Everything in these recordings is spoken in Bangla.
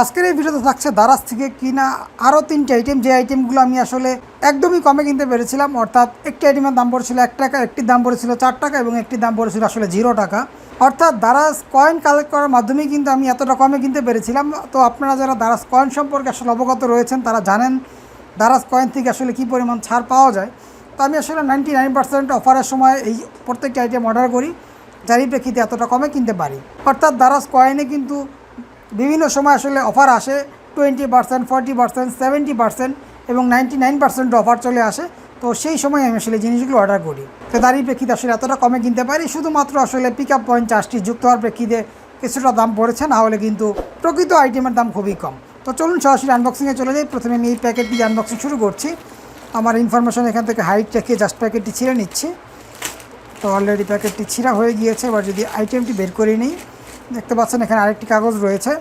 আজকের এই ভিডিওতে থাকছে দারাজ থেকে কিনা আরও তিনটে আইটেম যে আইটেমগুলো আমি আসলে একদমই কমে কিনতে পেরেছিলাম, অর্থাৎ একটি আইটেমের দাম পড়েছিল এক টাকা একটির দাম পড়েছিল চার টাকা এবং একটির দাম পড়েছিল আসলে জিরো টাকা। অর্থাৎ দারাজ কয়েন কালেক্ট করার মাধ্যমেই কিন্তু আমি এতটা কমে কিনতে পেরেছিলাম। তো আপনারা যারা দারাজ কয়েন সম্পর্কে আসলে অবগত রয়েছেন, তারা জানেন দারাজ কয়েন থেকে আসলে কী পরিমাণ ছাড় পাওয়া যায়। তো আমি আসলে নাইনটি নাইন পার্সেন্ট অফারের সময় এই প্রত্যেকটি আইটেম অর্ডার করি, যারই প্রেক্ষিতে এতটা কমে কিনতে পারি। অর্থাৎ দারাজ কয়েনে কিন্তু বিভিন্ন সময় আসলে অফার আসে twenty percent forty percent seventy percent এবং নাইনটি নাইন পার্সেন্ট অফার চলে আসে। তো সেই সময় আমি আসলে জিনিসগুলো অর্ডার করি। তো তারই প্রেক্ষিতে আসলে এতটা কমে কিনতে পারি। শুধুমাত্র আসলে পিক আপ পয়েন্ট চার্জটি যুক্ত হওয়ার প্রেক্ষিতে কিছুটা দাম পড়েছে, না হলে কিন্তু প্রকৃত আইটেমের দাম খুবই কম। তো চলুন সরাসরি আনবক্সিংয়ে চলে যাই। প্রথমে আমি এই প্যাকেটটি আনবক্সিং শুরু করছি। আমার ইনফরমেশন এখান থেকে হাইট রেখে জাস্ট প্যাকেটটি ছিঁড়ে নিচ্ছি। তো অলরেডি প্যাকেটটি ছিঁড়া হয়ে গিয়েছে। এবার যদি আইটেমটি বের করে নিই দেখতে পাচ্ছেন, এখানে আরেকটি কাগজ রয়েছে।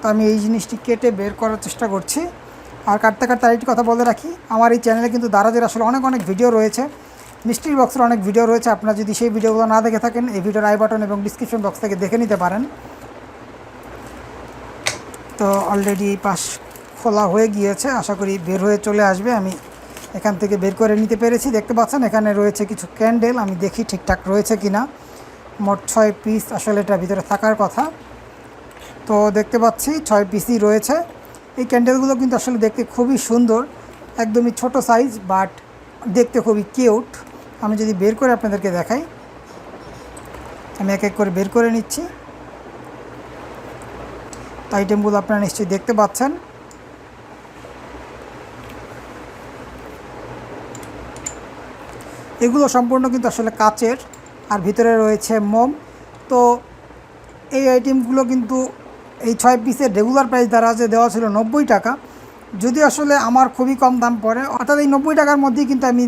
তো আমি এই জিনিসটি কেটে বের করার চেষ্টা করছি। আর কাটতে কাটতে আরেকটি কথা বলে রাখি, আমার এই চ্যানেলে কিন্তু দারাজের আসলে অনেক অনেক ভিডিও রয়েছে। মিস্ট্রি বক্সের অনেক ভিডিও রয়েছে, আপনারা যদি সেই ভিডিওগুলো না দেখে থাকেন, এই ভিডিওর আই বাটন এবং ডিসক্রিপশন বক্স থেকে দেখে নিতে পারেন। তো অলরেডি পাশ খোলা হয়ে গিয়েছে, আশা করি বের হয়ে চলে আসবে। আমি এখান থেকে বের করে নিতে পেরেছি। দেখতে পাচ্ছেন, এখানে রয়েছে কিছু ক্যান্ডেল, আমি দেখি ঠিকঠাক রয়েছে কি না মোট ছয় পিস আসলে এটার ভিতরে থাকার কথা। তো দেখতে পাচ্ছি ছয় পিসই রয়েছে। এই ক্যান্ডেলগুলো কিন্তু আসলে দেখতে খুবই সুন্দর, একদমই ছোট সাইজ বাট দেখতে খুবই কিউট আমি যদি বের করে আপনাদেরকে দেখাই। আমি এক এক করে বের করে নিচ্ছি। তো আইটেমগুলো আপনারা নিশ্চয়ই দেখতে পাচ্ছেন। এগুলো সম্পূর্ণ কিন্তু আসলে কাচের। আর ভিতরে রয়েছে মোম। তো এই আইটেমগুলো কিন্তু এই ছয় পিসের রেগুলার প্রাইস দ্বারা যে দেওয়া ছিল নব্বই টাকা। যদি আসলে আমার খুবই কম দাম পড়ে, অর্থাৎ এই নব্বই টাকার মধ্যেই কিন্তু আমি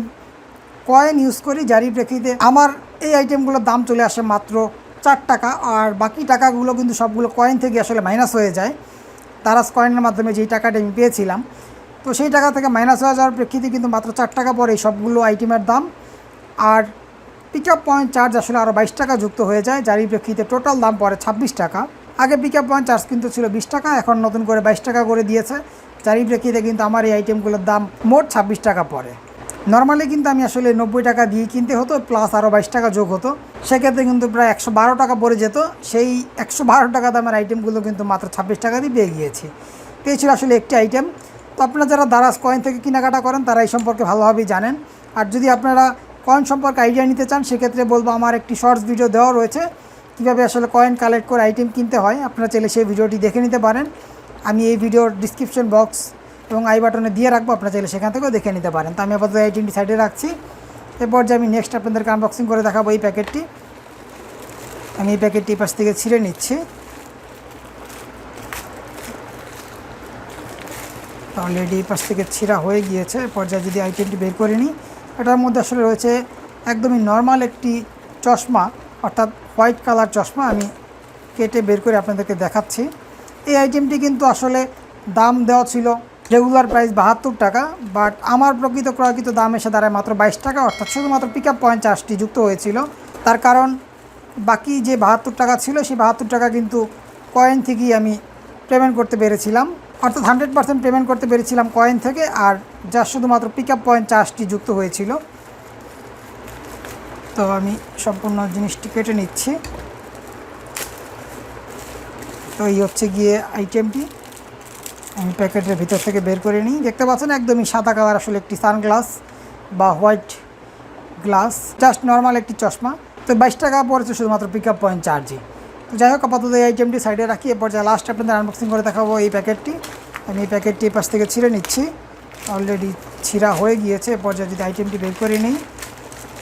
কয়েন ইউজ করি যারই প্রেক্ষিতে। আমার এই আইটেমগুলোর দাম চলে আসে মাত্র চার টাকা, আর বাকি টাকাগুলো কিন্তু সবগুলো কয়েন থেকে আসলে মাইনাস হয়ে যায়। তারাস কয়েনের মাধ্যমে যেই টাকাটা আমি পেয়েছিলাম। তো সেই টাকা থেকে মাইনাস হয়ে যাওয়ার প্রেক্ষিতে কিন্তু মাত্র চার টাকা পরে সবগুলো আইটেমের দাম। আর পিক আপ পয়েন্ট চার্জ আসলে আরও বাইশ টাকা যুক্ত হয়ে যায় যারই প্রেক্ষিতে টোটাল দাম পড়ে ছাব্বিশ টাকা। আগে পিক আপ পয়েন্ট চার্জ কিন্তু ছিল বিশ টাকা, এখন নতুন করে বাইশ টাকা করে দিয়েছে। যারই প্রেক্ষিতে কিন্তু আমার এই আইটেমগুলোর দাম মোট ছাব্বিশ টাকা পড়ে। নর্মালি কিন্তু আমি আসলে নব্বই টাকা দিয়ে কিনতে হতো প্লাস আরও বাইশ টাকা যোগ হতো। সেক্ষেত্রে কিন্তু প্রায় একশো বারো টাকা পড়ে যেত। সেই একশো বারো টাকা দামের আইটেমগুলো কিন্তু মাত্র ছাব্বিশ টাকা দিয়ে পেয়ে গিয়েছি। তো এই ছিল আসলে একটি আইটেম তো আপনারা যারা দারাজ কয়েন থেকে কেনাকাটা করেন, তারা এই সম্পর্কে ভালোভাবেই জানেন। আর যদি আপনারা কয়েন সম্পর্কে আইডিয়া নিতে চান, সেক্ষেত্রে বলব আমার একটি শর্টস ভিডিও দেওয়া রয়েছে। কীভাবে আসলে কয়েন কালেক্ট করে আইটেম কিনতে হয়, আপনারা চাইলে সেই ভিডিওটি দেখে নিতে পারেন। আমি এই ভিডিওর ডিসক্রিপশন বক্স এবং আই বাটনে দিয়ে রাখব, আপনারা চাইলে সেখান থেকেও দেখে নিতে পারেন। তো আমি আপাতত আইটেমটি সাইডে রাখছি। এরপর যে আমি নেক্সট আপনাদেরকে আনবক্সিং করে দেখাবো এই প্যাকেটটি আমি এই প্যাকেটটি পাশ থেকে ছিঁড়ে নিচ্ছি। অলরেডি পাশ থেকে ছিঁড়া হয়ে গিয়েছে। পর্যায়ে যদি আইটেমটি বের করে নিই এটার মধ্যে আসলে রয়েছে একদমই নর্মাল একটি চশমা, অর্থাৎ হোয়াইট কালার চশমা আমি কেটে বের করে আপনাদেরকে দেখাচ্ছি। এই আইটেমটি কিন্তু আসলে দাম দেওয়া ছিল রেগুলার প্রাইস বাহাত্তর টাকা বাট আমার প্রকৃত ক্রয়কৃত দাম এসে দাঁড়ায় মাত্র বাইশ টাকা, অর্থাৎ শুধুমাত্র পিক আপ পয়েন্ট চার্জটি যুক্ত হয়েছিল। তার কারণ বাকি যে বাহাত্তর টাকা ছিল, সেই বাহাত্তর টাকা কিন্তু কয়েন থেকেই আমি পেমেন্ট করতে পেরেছিলাম। অর্থাৎ হান্ড্রেড পার্সেন্ট পেমেন্ট করতে পেরেছিলাম কয়েন থেকে, আর যা শুধুমাত্র পিক আপ পয়েন্ট চার্জটি যুক্ত হয়েছিল। তো আমি সম্পূর্ণ জিনিসটি কেটে নিচ্ছি। তো এই হচ্ছে গিয়ে আইটেমটি। আমি প্যাকেটের ভিতর থেকে বের করে নিই। দেখতে পাচ্ছেন একদমই সাদা কালার, আসলে একটি সানগ্লাস বা হোয়াইট গ্লাস, জাস্ট নর্মাল একটি চশমা। তো বাইশ টাকা পড়েছে শুধুমাত্র পিক আপ পয়েন্ট চার্জে। তো যাই হোক আপাতত এই আইটেমটি সাইডে রাখি। এরপর যা লাস্ট আপনাদের আনবক্সিং করে দেখাবো এই প্যাকেটটি আমি এই প্যাকেটটি পাশ থেকে ছিঁড়ে নিচ্ছি। অলরেডি ছিঁড়া হয়ে গিয়েছে। এরপর যা যদি আইটেমটি বের করে নিই,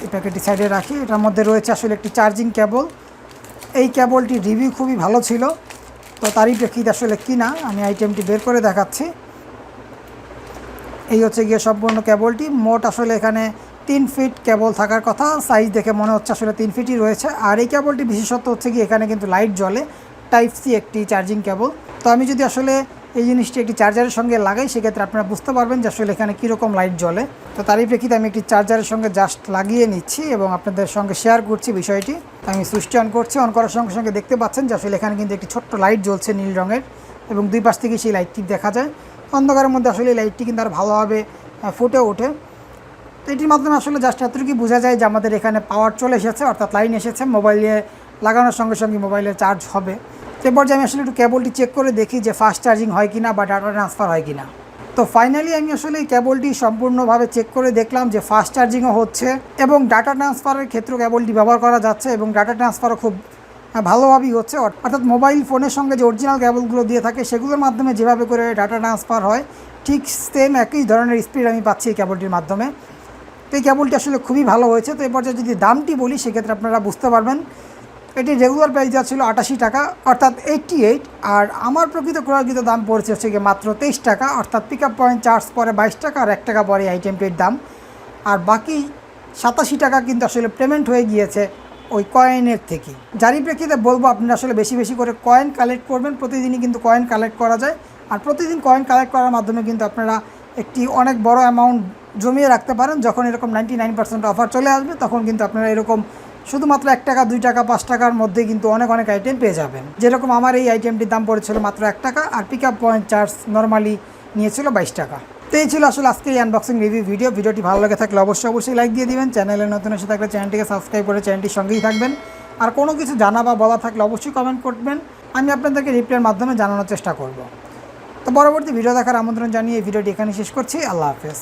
এই প্যাকেটটি সাইডে রাখি। এটার মধ্যে রয়েছে আসলে একটি চার্জিং কেবল এই কেবলটি রিভিউ খুবই ভালো ছিল। তো তারই প্রেক্ষিতে আসলে কিনা, আমি আইটেমটি বের করে দেখাচ্ছি। এই হচ্ছে গিয়ে সম্পূর্ণ কেবলটি মোট আসলে এখানে তিন ফিট কেবল থাকার কথা। সাইজ দেখে মনে হচ্ছে আসলে তিন ফিটই রয়েছে। আর এই কেবলটি বিশেষত্ব হচ্ছে কি এখানে কিন্তু লাইট জ্বলে। টাইপ সি একটি চার্জিং কেবল তো আমি যদি আসলে এই জিনিসটি একটি চার্জারের সঙ্গে লাগাই, সেক্ষেত্রে আপনারা বুঝতে পারবেন যে আসলে এখানে কীরকম লাইট জ্বলে। তো তারই প্রেক্ষিতে আমি একটি চার্জারের সঙ্গে জাস্ট লাগিয়ে নিচ্ছি এবং আপনাদের সঙ্গে শেয়ার করছি বিষয়টি। আমি সুইচটি অন করছি। অন করার সঙ্গে সঙ্গে দেখতে পাচ্ছেন যে আসলে এখানে কিন্তু একটি ছোট্ট লাইট জ্বলছে নীল রঙের এবং দুই পাশ থেকে সেই লাইটটি দেখা যায়। অন্ধকারের মধ্যে আসলে লাইটটি কিন্তু আর ভালোভাবে ফুটে ওঠে। তো এটির মাধ্যমে আসলে জাস্ট এতটুকু বোঝা যায় যে আমাদের এখানে পাওয়ার চলে এসেছে, অর্থাৎ লাইন এসেছে মোবাইলে লাগানোর সঙ্গে সঙ্গে মোবাইলে চার্জ হবে। এরপর যে আমি আসলে একটু কেবলটি চেক করে দেখি যে ফাস্ট চার্জিং হয় কিনা বা ডাটা ট্রান্সফার হয় কিনা। তো ফাইনালি আমি আসলে এই কেবলটি সম্পূর্ণভাবে চেক করে দেখলাম যে ফাস্ট চার্জিংও হচ্ছে এবং ডাটা ট্রান্সফারের ক্ষেত্রেও কেবলটি ব্যবহার করা যাচ্ছে এবং ডাটা ট্রান্সফারও খুব ভালোভাবেই হচ্ছে। অর্থাৎ মোবাইল ফোনের সঙ্গে যে অরিজিনাল কেবলগুলো দিয়ে থাকে সেগুলোর মাধ্যমে যেভাবে করে ডাটা ট্রান্সফার হয়, ঠিক সেম একই ধরনের স্পিড আমি পাচ্ছি এই কেবলটির মাধ্যমে। তো এই কেবলটি আসলে খুবই ভালো হয়েছে। তো এই পর্যায়ে যদি দামটি বলি, সেক্ষেত্রে আপনারা বুঝতে পারবেন, এটি রেগুলার প্রাইস যা ছিল আটাশি টাকা, অর্থাৎ এইটটি এইট আর আমার প্রকৃত ক্রয়কৃত দাম পড়েছে হচ্ছে গিয়ে মাত্র তেইশ টাকা, অর্থাৎ পিক আপ পয়েন্ট চার্জ পরে বাইশ টাকা আর এক টাকা পরে আইটেমটির দাম। আর বাকি সাতাশি টাকা কিন্তু আসলে পেমেন্ট হয়ে গিয়েছে ওই কয়েনের থেকে। যারই প্রেক্ষিতে বলব, আপনারা আসলে বেশি বেশি করে কয়েন কালেক্ট করবেন, প্রতিদিনই কিন্তু কয়েন কালেক্ট করা যায়। আর প্রতিদিন কয়েন কালেক্ট করার মাধ্যমে কিন্তু আপনারা একটি অনেক বড় অ্যামাউন্ট জমিয়ে রাখতে পারেন। যখন এরকম নাইনটি নাইন পার্সেন্ট অফার চলে আসবে, তখন কিন্তু আপনারা এরকম শুধুমাত্র এক টাকা, দুই টাকা, পাঁচ টাকার মধ্যে কিন্তু অনেক অনেক আইটেম পেয়ে যাবেন। যেরকম আমার এই আইটেমটির দাম পড়েছিল মাত্র এক টাকা, আর pick up point charge normally নিয়েছিল বাইশ টাকা। তো এই ছিল আসলে আজকে এই আনবক্সিং রিভিউ ভিডিও ভিডিওটি ভালো লাগে থাকলে অবশ্যই অবশ্যই লাইক দিয়ে দিবেন। চ্যানেলে নতুন এসে থাকলে চ্যানেলটিকে সাবস্ক্রাইব করে চ্যানেলটির সঙ্গেই থাকবেন। আর কোনো কিছু জানা বা বলা থাকলে অবশ্যই কমেন্ট করবেন। আমি আপনাদেরকে রিপ্লাইয়ের মাধ্যমে জানানোর চেষ্টা করব। তো পরবর্তী ভিডিও দেখার আমন্ত্রণ জানিয়ে এই ভিডিওটি এখানে শেষ করছি। আল্লাহ হাফেজ।